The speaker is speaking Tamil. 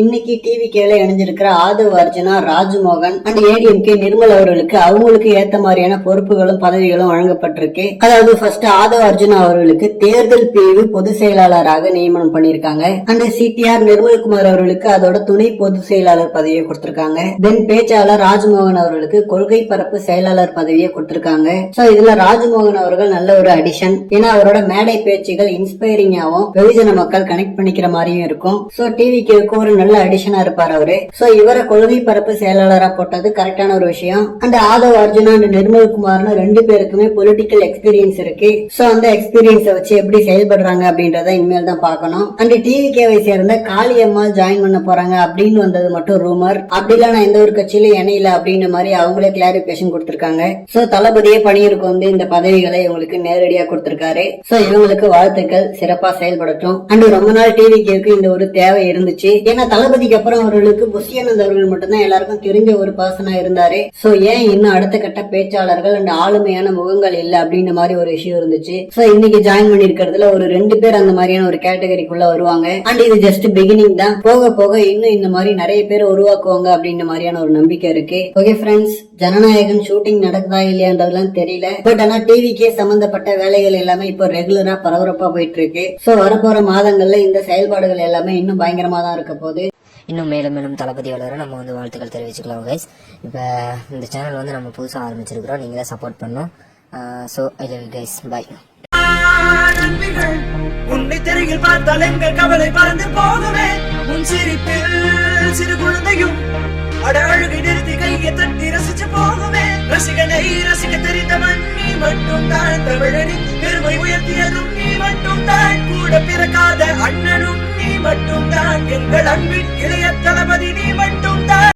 இன்னைக்கு டிவி கேல இணைஞ்சிருக்கிற ஆதவ் அர்ஜுனா ராஜ்மோகன் அண்ட் ஏடிஎம்கே நிர்மல் அவர்களுக்கு அவங்களுக்கு ஏத்த மாதிரியான பொறுப்புகளும் பதவிகளும் வழங்கப்பட்டிருக்கு. அதாவது ஃபர்ஸ்ட் ஆதவ் அர்ஜுனா அவர்களுக்கு தேர்தல் பிரிவு பொதுச் செயலாளராக நியமனம் பண்ணிருக்காங்க அண்ட் சிடிஆர் நிர்மல்குமார் அவர்களுக்கு அதோட துணை பொதுச் செயலாளர் பதவியை கொடுத்திருக்காங்க. தென் பேச்சாளர் ராஜ்மோகன் அவர்களுக்கு கொள்கை பரப்பு செயலாளர் பதவியை கொடுத்திருக்காங்க. சோ இதுல ராஜ்மோகன் அவர்கள் நல்ல ஒரு அடிஷன் ஏன்னா அவரோட மேடை பேச்சுகள் இன்ஸ்பைரிங்காவும் வெகுஜன மக்கள் கனெக்ட் பண்ணிக்கிற மாதிரியும் இருக்கும். சோ டிவி கேக்கு ஒரு நல்ல அடிஷனா இருப்பார் அவரு. சோ இவரை கொள்கை பரப்பு செயலாளரா போட்டது கரெக்டான ஒரு விஷயம். அண்ட் ஆதவ் அர்ஜுனா அண்ட் நிர்மல் குமார்னு ரெண்டு பேருக்குமே பொலிட்டிக்கல் எக்ஸ்பீரியன்ஸ் இருக்கு. சோ அந்த எக்ஸ்பீரியன்ஸை வச்சு எப்படி செயல்படுறாங்க அப்படின்றத இனிமேல் தான் பார்க்கணும். அண்ட் டிவிகேவை சேர்ந்த காளியம்மா ஜாயின் பண்ண போறாங்க அப்படின்னு வந்தது மட்டும் ரூமர் அப்படிலாம் நான் எந்த ஒரு கட்சியிலும் இணையில அப்படின்ற மாதிரி அவங்களே கிளாரிபிகேஷன் கொடுத்திருக்காங்க. சோ தளபதியே பணியிருக்கு வந்து இந்த பதவிகளை இவங்களுக்கு நேரடியா கொடுத்திருக்காரு. சோ இவங்களுக்கு வாழ்த்துக்கள். சிறப்பா செயல்படட்டும். அண்ட் ரொம்ப நாள் டிவி கேக்கு இந்த ஒரு தேவை இருந்துச்சு. ஏன்னா தளபதிக்கு அப்புறம் அவர்களுக்கு புஷியானந்த் அவர்கள் மட்டும்தான் எல்லாருக்கும் தெரிஞ்ச ஒரு பர்சனா இருந்தாரு. சோ ஏன் இன்னும் அடுத்த கட்ட பேச்சாளர்கள் அண்ட் ஆளுமையான முகங்கள் இல்ல அப்படின்ற மாதிரி ஒரு விஷயம் இருந்துச்சு. சோ இன்னைக்கு ஜாயின் பண்ணிருக்கிறதுல ஒரு ரெண்டு பேர் அந்த மாதிரியான ஒரு கேட்டகரிக்குள்ள வருவாங்க. அண்ட் இது ஜஸ்ட் பிகினிங் தான். போக போக இன்னும் இந்த மாதிரி நிறைய பேர் உருவாக்குவாங்க அப்படின்ற மாதிரியான ஒரு நம்பிக்கை இருக்கு. ஓகே ஃப்ரெண்ட்ஸ் ஜனநாயகன் ஷூட்டிங் நடக்குதா இல்லையான்றதுலாம் தெரியல. பட் ஆனா டிவிக்கே சம்பந்தப்பட்ட வேலைகள் எல்லாமே இப்போ ரெகுலரா பரபரப்பா போயிட்டு இருக்கு. சோ வரப்போற மாதங்கள்ல இந்த செயல்பாடுகள் எல்லாமே இன்னும் பயங்கரமா தான் இருக்க போகுது. இன்னும் மேலும் மேலும் தளபதி வளர நம்ம வந்து வாழ்த்துக்கள் தெரிவிச்சுக்கலாம் கைஸ் இப்போ இந்த சேனல் வந்து நம்ம புதுசாக ஆரம்பிச்சிருக்கிறோம். நீங்கள் தான் சப்போர்ட் பண்ணோம் so I love guys bye உன்னை தெருகில் பார்த்தால் எங்கள் கவலை பறந்து போகுமே. உன் சிரிப்பில் சிறு குழந்தையும் அட அழுகை நிறுத்தி கையை தட்டி ரசிச்சு போகுமே. ரசிகனை ரசிக்க மட்டும்தான். எங்கள் அன்பின் இளைய தளபதி நீ மட்டும்.